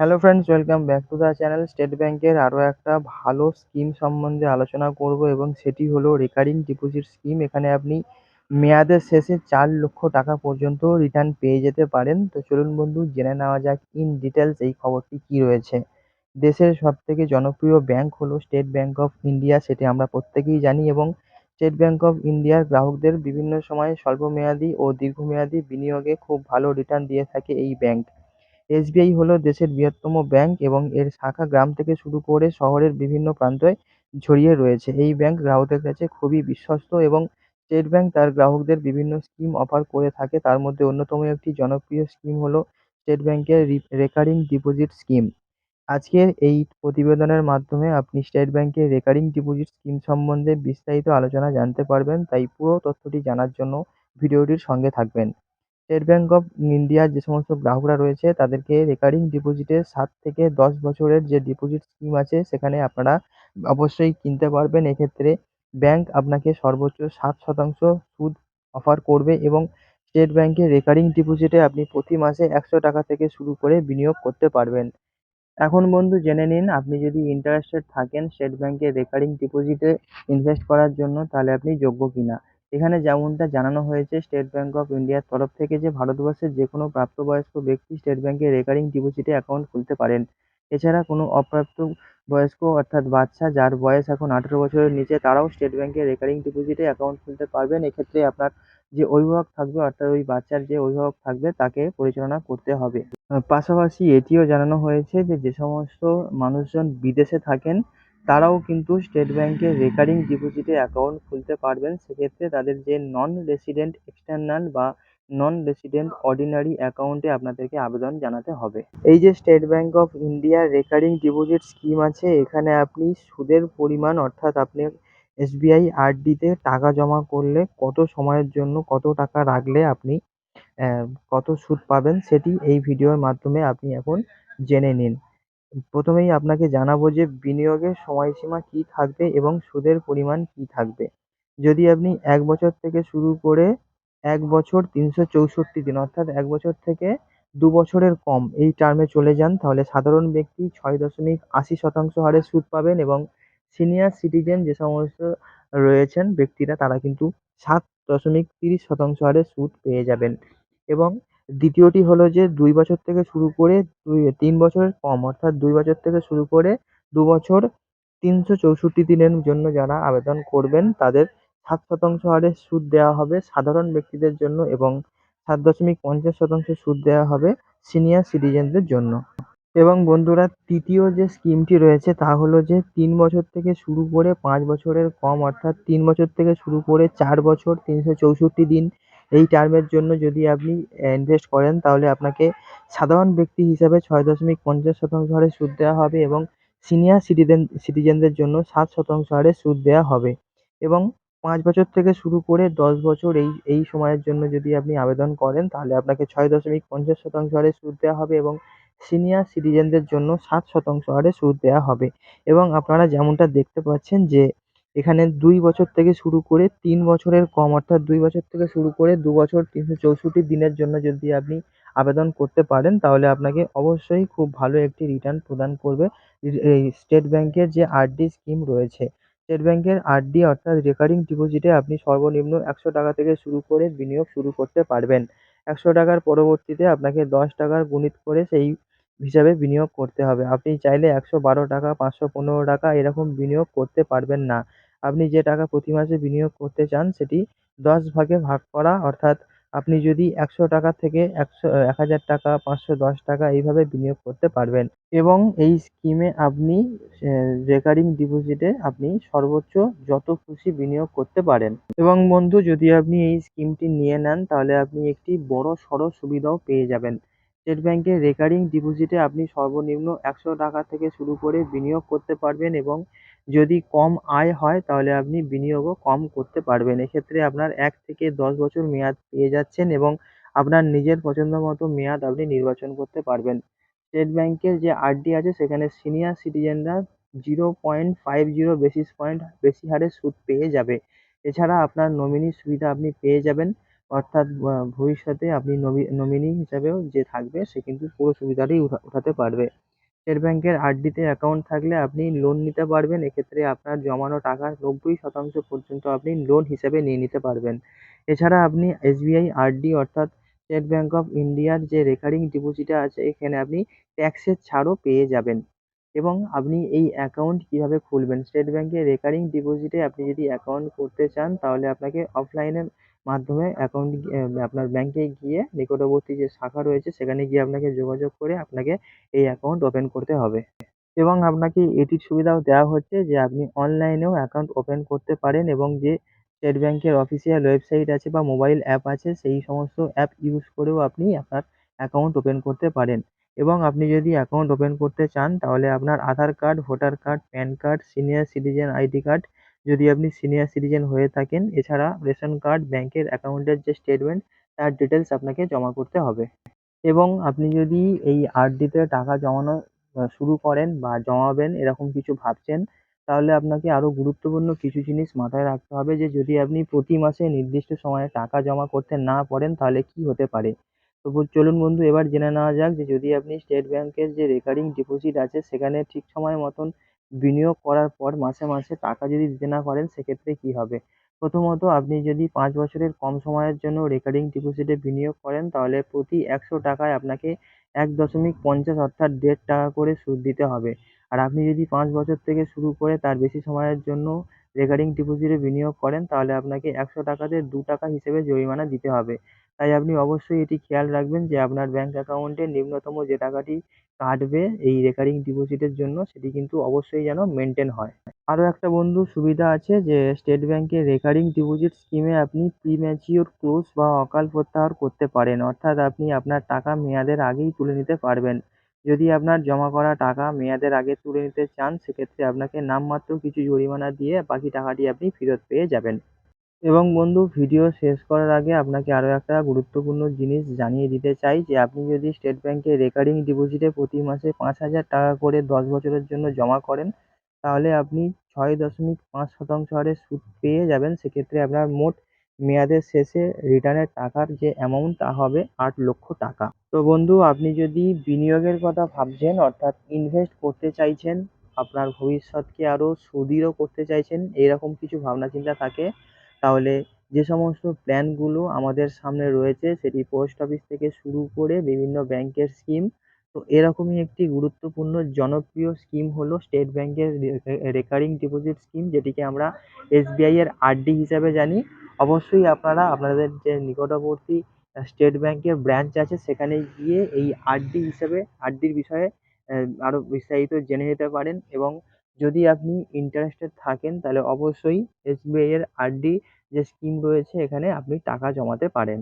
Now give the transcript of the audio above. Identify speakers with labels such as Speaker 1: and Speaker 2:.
Speaker 1: Hello friends welcome back to the channel state ব্যাংকের আরও একটা ভালো স্কিম সম্বন্ধে আলোচনা করব এবং সেটি হলো রেকারিং ডিপোজিট স্কিম এখানে আপনি মেয়াদের শেষে চার লক্ষ টাকা পর্যন্ত রিটার্ন পেয়ে যেতে পারেন। তো চলুন বন্ধু, জেনে নেওয়া যাক ইন ডিটেলস এই খবরটি কী রয়েছে। দেশের সবথেকে জনপ্রিয় ব্যাংক হলো স্টেট ব্যাংক অফ ইন্ডিয়া সেটি আমরা প্রত্যেকেই জানি এবং স্টেট ব্যাংক অফ ইন্ডিয়ার গ্রাহকদের বিভিন্ন সময় স্বল্পমেয়াদী ও দীর্ঘমেয়াদী বিনিয়োগে খুব ভালো রিটার্ন দিয়ে থাকে এই ব্যাংক এসবিআই হলো দেশের বৃহত্তম ব্যাঙ্ক এবং এর শাখা গ্রাম থেকে শুরু করে শহরের বিভিন্ন প্রান্তে ছড়িয়ে রয়েছে। এই ব্যাঙ্ক গ্রাহকদের কাছে খুবই বিশ্বস্ত এবং স্টেট ব্যাঙ্ক তার গ্রাহকদের বিভিন্ন স্কিম অফার করে থাকে। তার মধ্যে অন্যতম একটি জনপ্রিয় স্কিম হলো স্টেট ব্যাংকের রেকারিং ডিপোজিট স্কিম। আজকের এই প্রতিবেদনের মাধ্যমে আপনি স্টেট ব্যাংকের রেকারিং ডিপোজিট স্কিম সম্বন্ধে বিস্তারিত আলোচনা জানতে পারবেন। তাই পুরো তথ্যটি জানার জন্য ভিডিওটির সঙ্গে থাকবেন। স্টেট ব্যাঙ্ক অফ ইন্ডিয়ার যে সমস্ত গ্রাহকরা রয়েছে, তাদেরকে রেকারিং ডিপোজিটে সাত থেকে দশ বছরের যে ডিপোজিট স্কিম আছে, সেখানে আপনারা অবশ্যই কিনতে পারবেন। এক্ষেত্রে ব্যাংক আপনাকে সর্বোচ্চ সাত শতাংশ সুদ অফার করবে এবং স্টেট ব্যাংকের রেকারিং ডিপোজিটে আপনি প্রতি মাসে একশো টাকা থেকে শুরু করে বিনিয়োগ করতে পারবেন। এখন বন্ধু, জেনে নিন, আপনি যদি ইন্টারেস্টেড থাকেন স্টেট ব্যাংকের রেকারিং ডিপোজিটে ইনভেস্ট করার জন্য, তাহলে আপনি যোগ্য কিনা? এখানে যেমনটা জানানো হয়েছে স্টেট ব্যাঙ্ক অফ ইন্ডিয়ার তরফ থেকে যে ভারতবর্ষের যে কোনো প্রাপ্তবয়স্ক ব্যক্তি স্টেট ব্যাংকের রেকারিং ডিপোজিটে অ্যাকাউন্ট খুলতে পারেন। এছাড়া কোনো অপ্রাপ্ত বয়স্ক অর্থাৎ বাচ্চা যার বয়স এখন আঠেরো বছরের নিচে, তারাও স্টেট ব্যাংকের রেকারিং ডিপোজিটে অ্যাকাউন্ট খুলতে পারবেন। এক্ষেত্রে আপনার যে অভিভাবক থাকবে, অর্থাৎ ওই বাচ্চার যে অভিভাবক থাকবে, তাকে পরিচালনা করতে হবে। পাশাপাশি এটিও জানানো হয়েছে যে যে সমস্ত মানুষজন বিদেশে থাকেন তারাও কিন্তু স্টেট ব্যাংকের রেকারিং ডিপোজিটে অ্যাকাউন্ট খুলতে পারবেন। সেক্ষেত্রে তাদের যে নন রেসিডেন্ট এক্সটার্নাল বা নন রেসিডেন্ট অর্ডিনারি অ্যাকাউন্টে আপনাদেরকে আবেদন জানাতে হবে। এই যে স্টেট ব্যাংক অফ ইন্ডিয়ার রেকারিং ডিপোজিট স্কিম আছে, এখানে আপনি সুদের পরিমাণ অর্থাৎ আপনি এসবিআই আরডিতে টাকা জমা করলে কত সময়ের জন্য কত টাকা রাখলে আপনি কত সুদ পাবেন সেটি এই ভিডিওর মাধ্যমে আপনি এখন জেনে নিন। প্রথমেই আপনাকে জানাব যে বিনিয়োগের সময়সীমা কী থাকবে এবং সুদের পরিমাণ কী থাকবে। যদি আপনি এক বছর থেকে শুরু করে এক বছর তিনশো চৌষট্টি দিন, অর্থাৎ এক বছর থেকে দু বছরের কম এই টার্মে চলে যান, তাহলে সাধারণ ব্যক্তি ছয় দশমিক আশি শতাংশ হারে সুদ পাবেন এবং সিনিয়র সিটিজেন যে সমস্ত রয়েছেন ব্যক্তিরা, তারা কিন্তু সাত দশমিক তিরিশ শতাংশ হারে সুদ পেয়ে যাবেন। এবং দ্বিতীয়টি হলো যে দুই বছর থেকে শুরু করে দুই, তিন বছরের কম, অর্থাৎ দুই বছর থেকে শুরু করে দু বছর তিনশো চৌষট্টি দিনের জন্য যারা আবেদন করবেন, তাদের সাত শতাংশ হারে সুদ দেওয়া হবে সাধারণ ব্যক্তিদের জন্য এবং সাত দশমিক পঞ্চাশ শতাংশ সুদ দেওয়া হবে সিনিয়র সিটিজেনদের জন্য। এবং বন্ধুরা, তৃতীয় যে স্কিমটি রয়েছে তা হলো যে তিন বছর থেকে শুরু করে পাঁচ বছরের কম, অর্থাৎ তিন বছর থেকে শুরু করে চার বছর তিনশো চৌষট্টি দিন এই টার্মের জন্য যদি আপনি ইনভেস্ট করেন তাহলে আপনাকে সাধারণ ব্যক্তি হিসাবে ছয় দশমিক পঞ্চাশ শতাংশ হারে সুদ দেওয়া হবে এবং সিনিয়র সিটিজেন সিটিজেনদের জন্য সাত শতাংশ হারে সুদ দেওয়া হবে। এবং পাঁচ বছর থেকে শুরু করে দশ বছর এই এই সময়ের জন্য যদি আপনি আবেদন করেন তাহলে আপনাকে ছয় দশমিক পঞ্চাশ শতাংশ হারে সুদ দেওয়া হবে এবং সিনিয়র সিটিজেনদের জন্য সাত শতাংশ হারে সুদ দেওয়া হবে। এবং আপনারা যেমনটা দেখতে পাচ্ছেন যে এখানে দুই বছর থেকে শুরু করে তিন বছরের কম, অর্থাৎ দুই বছর থেকে শুরু করে দু বছর তিনশো চৌষট্টি দিনের জন্য যদি আপনি আবেদন করতে পারেন, তাহলে আপনাকে অবশ্যই খুব ভালো একটি রিটার্ন প্রদান করবে এই স্টেট ব্যাংকের যে আরডি স্কিম রয়েছে। স্টেট ব্যাংকের আরডি অর্থাৎ রেকারিং ডিপোজিটে আপনি সর্বনিম্ন একশো টাকা থেকে শুরু করে বিনিয়োগ শুরু করতে পারবেন। একশো টাকার পরবর্তীতে আপনাকে দশ টাকার গুণিত করে সেই হিসাবে বিনিয়োগ করতে হবে। আপনি চাইলে একশো বারো টাকা, পাঁচশো পনেরো টাকা এরকম বিনিয়োগ করতে পারবেন না। আপনি যে টাকা প্রতি মাসে বিনিয়োগ করতে চান, সেটি দশ ভাগে ভাগ করা। অর্থাৎ আপনি যদি একশো টাকা থেকে একশো এক হাজার টাকা, পাঁচশো দশ টাকা এইভাবে বিনিয়োগ করতে পারবেন। এবং এই স্কিমে আপনি রেকারিং ডিপোজিটে আপনি সর্বোচ্চ যত খুশি বিনিয়োগ করতে পারেন। এবং বন্ধু, যদি আপনি এই স্কিমটি নিয়ে নেন, তাহলে আপনি একটি বড় সড়ো সুবিধাও পেয়ে যাবেন। স্টেট ব্যাংকের রেকারিং ডিপোজিটে আপনি সর্বনিম্ন একশো টাকা থেকে শুরু করে বিনিয়োগ করতে পারবেন এবং যদি কম আয় হয়, তাহলে আপনি বিনিয়োগও কম করতে পারবেন। এক্ষেত্রে আপনার এক থেকে দশ বছর মেয়াদ পেয়ে যাচ্ছেন এবং আপনার নিজের পছন্দ মতো মেয়াদ আপনি নির্বাচন করতে পারবেন। স্টেট ব্যাংকের যে আরডি আছে, সেখানে senior সিটিজেনরা zero point five zero basis point বেশি হারে সুদ পেয়ে যাবে। এছাড়া আপনার নমিনি সুবিধা আপনি পেয়ে যাবেন। অর্থাৎ ভবিষ্যতে আপনি নমিনি হিসাবেও যে থাকবে, সে কিন্তু পুরো সুবিধাটি উঠাতে পারবে। স্টেট ব্যাংকের আরডিতে অ্যাকাউন্ট থাকলে আপনি লোন নিতে পারবেন। এক্ষেত্রে আপনার জমানো টাকার নব্বই শতাংশ পর্যন্ত আপনি লোন হিসেবে নিয়ে নিতে পারবেন। এছাড়া আপনি এসবিআই, আরডি অর্থাৎ স্টেট ব্যাংক অফ ইন্ডিয়ার যে রেকারিং ডিপোজিটে আছে, এখানে আপনি ট্যাক্সের ছাড়ও পেয়ে যাবেন। এবং আপনি এই অ্যাকাউন্ট কীভাবে খুলবেন? স্টেট ব্যাংকে রেকারিং ডিপোজিটে আপনি যদি অ্যাকাউন্ট করতে চান, তাহলে আপনাকে অফলাইনের মাধ্যমে অ্যাকাউন্ট আপনার ব্যাংকে গিয়ে নিকটবর্তী যে শাখা রয়েছে, সেখানে গিয়ে আপনাকে যোগাযোগ করে আপনাকে এই অ্যাকাউন্ট ওপেন করতে হবে। এবং আপনাকে এটির সুবিধাও দেওয়া হচ্ছে যে, আপনি অনলাইনেও অ্যাকাউন্ট ওপেন করতে পারেন এবং যে স্টেট ব্যাংকের অফিসিয়াল ওয়েবসাইট আছে বা মোবাইল অ্যাপ আছে, সেই সমস্ত অ্যাপ ইউজ করেও আপনি আপনার অ্যাকাউন্ট ওপেন করতে পারেন। এবং আপনি যদি অ্যাকাউন্ট ওপেন করতে চান, তাহলে আপনার Aadhaar card voter card PAN card senior citizen ID card যদি আপনি সিনিয়র সিটিজেন হয়ে থাকেন, এছাড়া রেশন কার্ড ব্যাংকের অ্যাকাউন্টের যে স্টেটমেন্ট তার ডিটেলস আপনাকে জমা করতে হবে। এবং আপনি যদি এই আরডিতে টাকা জমানো শুরু করেন বা জমাবেন এরকম কিছু ভাবছেন, তাহলে আপনাকে আরও গুরুত্বপূর্ণ কিছু জিনিস মাথায় রাখতে হবে যে, যদি আপনি প্রতি মাসে নির্দিষ্ট সময়ে টাকা জমা করতে না পারেন, তাহলে কী হতে পারে? তো চলুন বন্ধু, এবার জেনে নেওয়া যাক যে যদি আপনি স্টেট ব্যাংকের যে রেকারিং ডিপোজিট আছে, সেখানে ঠিক সময় মতন বিনিয়োগ করার পর মাসে মাসে টাকা যদি দিতে না পারেন, সেক্ষেত্রে কী হবে? প্রথমত, আপনি যদি পাঁচ বছরের কম সময়ের জন্য রেকারিং ডিপোজিটে বিনিয়োগ করেন, তাহলে প্রতি একশো টাকায় আপনাকে এক দশমিক পঞ্চাশ অর্থাৎ দেড় টাকা করে সুদ দিতে হবে। আর আপনি যদি পাঁচ বছর থেকে শুরু করে তার বেশি সময়ের জন্য রেকারিং ডিপোজিটে বিনিয়োগ করেন, তাহলে আপনাকে একশো টাকাতে দু টাকা হিসেবে জরিমানা দিতে হবে। তাই আপনি অবশ্যই এটি খেয়াল রাখবেন যে আপনার ব্যাংক অ্যাকাউন্টে নিম্নতম যে টাকাটি কাটবে এই রেকারিং ডিপোজিটের জন্য, সেটি কিন্তু অবশ্যই যেন মেনটেন হয়। আরও একটা বন্ধু সুবিধা আছে যে স্টেট ব্যাংকের রেকারিং ডিপোজিট স্কিমে আপনি প্রিম্যাচিওর ক্লোজ বা অকাল প্রত্যাহার করতে পারেন। অর্থাৎ আপনি আপনার টাকা মেয়াদের আগেই তুলে নিতে পারবেন। যদি আপনার জমা করা টাকা মেয়াদের আগে তুলে নিতে চান, সেক্ষেত্রে আপনাকে নামমাত্র কিছু জরিমানা দিয়ে বাকি টাকাটি আপনি ফেরত পেয়ে যাবেন। এবং বন্ধু, ভিডিও শেষ করার আগে আপনাকে আরও একটা গুরুত্বপূর্ণ জিনিস জানিয়ে দিতে চাই যে, আপনি যদি স্টেট ব্যাংকে রেকারিং ডিপোজিটে প্রতি মাসে পাঁচ হাজার টাকা করে দশ বছরের জন্য জমা করেন, তাহলে আপনি ছয় দশমিক পাঁচ শতাংশ হারে সুদ পেয়ে যাবেন। সেক্ষেত্রে আপনার মোট মেয়াদের শেষে রিটার্নের টাকার যে অ্যামাউন্ট তা হবে আট লক্ষ টাকা। তো বন্ধু, আপনি যদি বিনিয়োগের কথা ভাবছেন, অর্থাৎ ইনভেস্ট করতে চাইছেন, আপনার ভবিষ্যৎকে আরও সুদৃঢ় করতে চাইছেন, এরকম কিছু ভাবনা চিন্তা থাকে, তাহলে যে সমস্ত প্ল্যানগুলো আমাদের সামনে রয়েছে, সেটি পোস্ট অফিস থেকে শুরু করে বিভিন্ন ব্যাংকের স্কিম তো এরকমই একটি গুরুত্বপূর্ণ জনপ্রিয় স্কিম হলো স্টেট ব্যাংকের রেকারিং ডিপোজিট স্কিম যেটিকে আমরা এসবিআই এর আরডি হিসাবে জানি। অবশ্যই আপনারা, আপনাদের যে নিকটবর্তী স্টেট ব্যাংকের ব্রাঞ্চ আছে, সেখানে গিয়ে এই আরডি হিসেবে আরডির বিষয়ে আরও বিস্তারিত জেনে নিতে পারেন এবং যদি আপনি ইন্টারেস্টেড থাকেন, তাহলে অবশ্যই এসবিআই এর আরডি যে স্কিম রয়েছে, এখানে আপনি টাকা জমাতে পারেন।